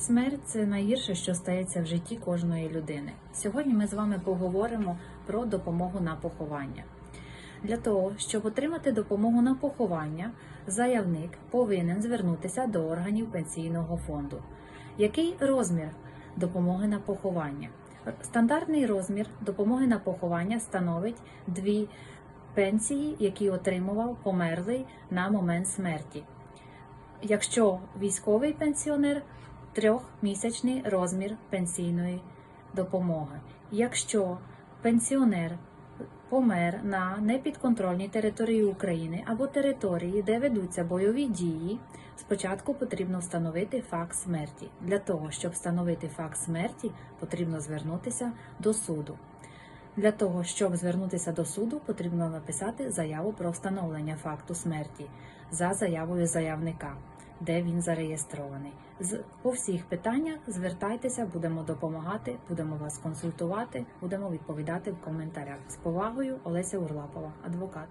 Смерть це найгірше, що стається в житті кожної людини. Сьогодні ми з вами поговоримо про допомогу на поховання. Для того, щоб отримати допомогу на поховання, заявник повинен звернутися до органів пенсійного фонду. Який розмір допомоги на поховання? Стандартний розмір допомоги на поховання становить дві пенсії, які отримував померлий на момент смерті. Якщо військовий пенсіонер трьохмісячний розмір пенсійної допомоги. Якщо пенсіонер помер на непідконтрольній території України або території, де ведуться бойові дії, спочатку потрібно встановити факт смерті. Для того, щоб встановити факт смерті, потрібно звернутися до суду. Для того, щоб звернутися до суду, потрібно написати заяву про встановлення факту смерті за заявою заявника, де він зареєстрований. З по всіх питаннях звертайтеся, будемо допомагати, будемо вас консультувати, будемо відповідати в коментарях. З повагою, Олеся Урлапова, адвокат.